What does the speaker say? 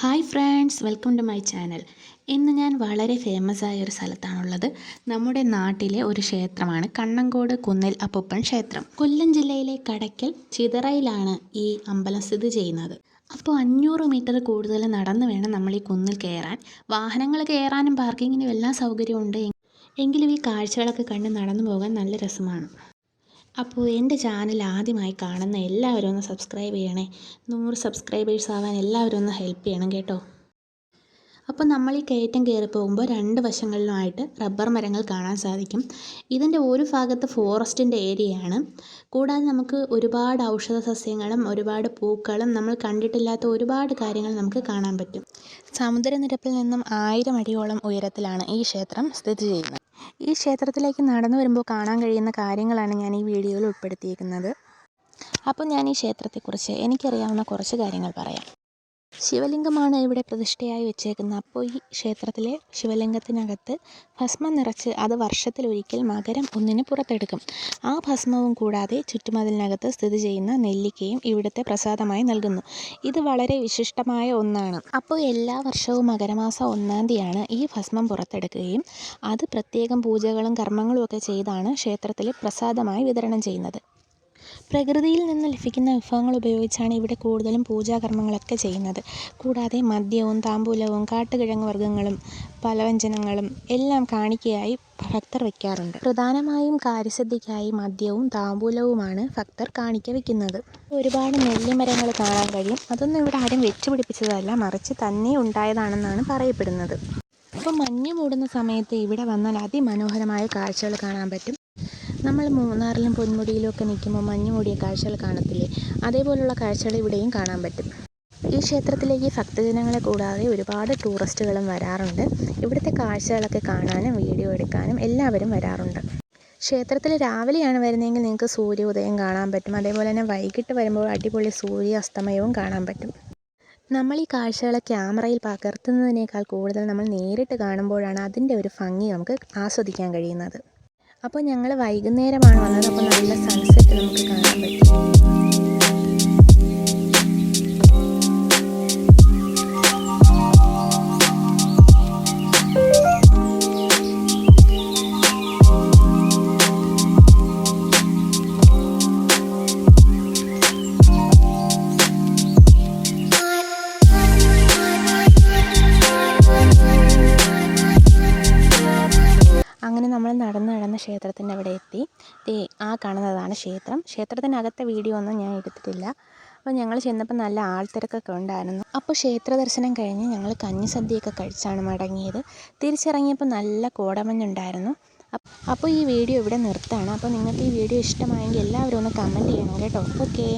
Hi friends welcome to my channel. ഇന്ന് ഞാൻ വളരെ ഫേമസ് ആയ ഒരു സ്ഥലത്താണുള്ളത്. നമ്മുടെ നാട്ടിലെ ഒരു ക്ഷേത്രമാണ് കണ്ണങ്കോട് കുന്നിൽ അപ്പൂപ്പൻ ക്ഷേത്രം. കൊല്ലം ജില്ലയിലെ കടയ്ക്കൽ ചിതറയിലാണ് ഈ അമ്പലം സ്ഥിതി ചെയ്യുന്നത്. അപ്പോൾ അഞ്ഞൂറ് മീറ്റർ കൂടുതൽ നടന്നു വേണം നമ്മൾ ഈ കുന്നിൽ കയറാൻ. വാഹനങ്ങൾ കയറാനും പാർക്കിങ്ങിനും എല്ലാ സൗകര്യവും ഉണ്ട് എങ്കിലും ഈ കാഴ്ചകളൊക്കെ കണ്ട് നടന്നു പോകാൻ നല്ല രസമാണ്. അപ്പോൾ എന്റെ ചാനൽ ആദ്യമായി കാണുന്ന എല്ലാവരും ഒന്ന് സബ്സ്ക്രൈബ് ചെയ്യണേ. നൂറ് സബ്സ്ക്രൈബേഴ്സ് ആവാൻ എല്ലാവരും ഒന്ന് ഹെൽപ്പ് ചെയ്യണം കേട്ടോ. അപ്പോൾ നമ്മൾ ഈ കയറ്റം കയറി പോകുമ്പോൾ രണ്ട് വശങ്ങളിലുമായിട്ട് റബ്ബർ മരങ്ങൾ കാണാൻ സാധിക്കും. ഇതിന്റെ ഒരു ഭാഗത്ത് ഫോറസ്റ്റിന്റെ ഏരിയയാണ് കൂടാതെ നമുക്ക് ഒരുപാട് ഔഷധ സസ്യങ്ങളും ഒരുപാട് പൂക്കളും നമ്മൾ കണ്ടിട്ടില്ലാത്ത ഒരുപാട് കാര്യങ്ങൾ നമുക്ക് കാണാൻ പറ്റും. സമുദ്രനിരപ്പിൽ നിന്നും ആയിരം അടിയോളം ഉയരത്തിലാണ് ഈ ക്ഷേത്രം സ്ഥിതി ചെയ്യുന്നത്. ഈ ക്ഷേത്രത്തിലേക്ക് നടന്നു വരുമ്പോൾ കാണാൻ കഴിയുന്ന കാര്യങ്ങളാണ് ഞാൻ ഈ വീഡിയോയിൽ ഉൾപ്പെടുത്തിയിരിക്കുന്നത്. അപ്പോൾ ഞാൻ ഈ ക്ഷേത്രത്തെക്കുറിച്ച് എനിക്കറിയാവുന്ന കുറച്ച് കാര്യങ്ങൾ പറയാം. ശിവലിംഗമാണ് ഇവിടെ പ്രതിഷ്ഠയായി വെച്ചേക്കുന്നത്. അപ്പോൾ ഈ ക്ഷേത്രത്തിലെ ശിവലിംഗത്തിനകത്ത് ഭസ്മം നിറച്ച് അത് വർഷത്തിലൊരിക്കൽ മകരം ഒന്നിന് പുറത്തെടുക്കും. ആ ഭസ്മവും കൂടാതെ ചുറ്റുമതിലിനകത്ത് സ്ഥിതി ചെയ്യുന്ന നെല്ലിക്കയും ഇവിടുത്തെ പ്രസാദമായി നൽകുന്നു. ഇത് വളരെ വിശിഷ്ടമായ ഒന്നാണ്. അപ്പോൾ എല്ലാ വർഷവും മകരമാസം ഒന്നാം തീയതിയാണ് ഈ ഭസ്മം പുറത്തെടുക്കുകയും അത് പ്രത്യേകം പൂജകളും കർമ്മങ്ങളും ഒക്കെ ചെയ്താണ് ക്ഷേത്രത്തിൽ പ്രസാദമായി വിതരണം ചെയ്യുന്നത്. പ്രകൃതിയിൽ നിന്ന് ലഭിക്കുന്ന വിഭവങ്ങൾ ഉപയോഗിച്ചാണ് ഇവിടെ കൂടുതലും പൂജാകർമ്മങ്ങളൊക്കെ ചെയ്യുന്നത്. കൂടാതെ മദ്യവും താമ്പൂലവും കാട്ടുകിഴങ്ങ് വർഗങ്ങളും പലവ്യഞ്ജനങ്ങളും എല്ലാം കാണിക്കയായി ഭക്തർ വയ്ക്കാറുണ്ട്. പ്രധാനമായും കാര്യസിദ്ധിക്കായി മദ്യവും താമ്പൂലവുമാണ് ഭക്തർ കാണിക്ക വയ്ക്കുന്നത്. ഒരുപാട് നെല്ലിമരങ്ങൾ കാണാൻ കഴിയും. അതൊന്നും ഇവിടെ ആരും വെച്ചുപിടിപ്പിച്ചതല്ല. മറിച്ച് തന്നെ ഉണ്ടായതാണെന്നാണ് പറയപ്പെടുന്നത്. അപ്പോൾ മഞ്ഞ് മൂടുന്ന സമയത്ത് ഇവിടെ വന്നാൽ അതിമനോഹരമായ കാഴ്ചകൾ കാണാൻ പറ്റും. നമ്മൾ മൂന്നാറിലും പൊന്മുടിയിലും ഒക്കെ നിൽക്കുമ്പോൾ മഞ്ഞ് മൂടിയ കാഴ്ചകൾ കാണത്തില്ലേ? അതേപോലുള്ള കാഴ്ചകൾ ഇവിടെയും കാണാൻ പറ്റും. ഈ ക്ഷേത്രത്തിലേക്ക് ഭക്തജനങ്ങളെ കൂടാതെ ഒരുപാട് ടൂറിസ്റ്റുകളും വരാറുണ്ട്. ഇവിടുത്തെ കാഴ്ചകളൊക്കെ കാണാനും വീഡിയോ എടുക്കാനും എല്ലാവരും വരാറുണ്ട്. ക്ഷേത്രത്തിൽ രാവിലെയാണ് വരുന്നതെങ്കിൽ നിങ്ങൾക്ക് സൂര്യോദയം കാണാൻ പറ്റും. അതേപോലെ തന്നെ വൈകിട്ട് വരുമ്പോൾ അടിപൊളി സൂര്യാസ്തമയവും കാണാൻ പറ്റും. നമ്മൾ ഈ കാഴ്ചകളെ ക്യാമറയിൽ പകർത്തുന്നതിനേക്കാൾ കൂടുതൽ നമ്മൾ നേരിട്ട് കാണുമ്പോഴാണ് അതിന്റെ ഒരു ഭംഗി നമുക്ക് ആസ്വദിക്കാൻ കഴിയുന്നത്. അപ്പോൾ ഞങ്ങൾ വൈകുന്നേരമാണ് വന്നത്. അപ്പോൾ നല്ല സൺസെറ്റ് നമുക്ക് കാണാൻ നമ്മൾ നടന്ന് നടന്ന് ക്ഷേത്രത്തിന്റെ അവിടെ എത്തി. ദേ ആ കാണുന്നതാണ് ക്ഷേത്രം. ക്ഷേത്രത്തിനകത്തെ വീഡിയോ ഒന്നും ഞാൻ എടുത്തിട്ടില്ല. അപ്പോൾ ഞങ്ങൾ ചെന്നപ്പോൾ നല്ല ആൾത്തിരക്കൊക്കെ ഉണ്ടായിരുന്നു. അപ്പോൾ ക്ഷേത്ര ദർശനം കഴിഞ്ഞ് ഞങ്ങൾ കഞ്ഞിസദ്യയൊക്കെ കഴിച്ചാണ് മടങ്ങിയത്. തിരിച്ചിറങ്ങിയപ്പോൾ നല്ല കോടമഞ്ഞുണ്ടായിരുന്നു. അപ്പോൾ ഈ വീഡിയോ ഇവിടെ നിർത്താണ്. അപ്പോൾ നിങ്ങൾക്ക് ഈ വീഡിയോ ഇഷ്ടമായെങ്കിൽ എല്ലാവരും ഒന്ന് കമന്റ് ചെയ്യണം കേട്ടോ. ഓക്കേ.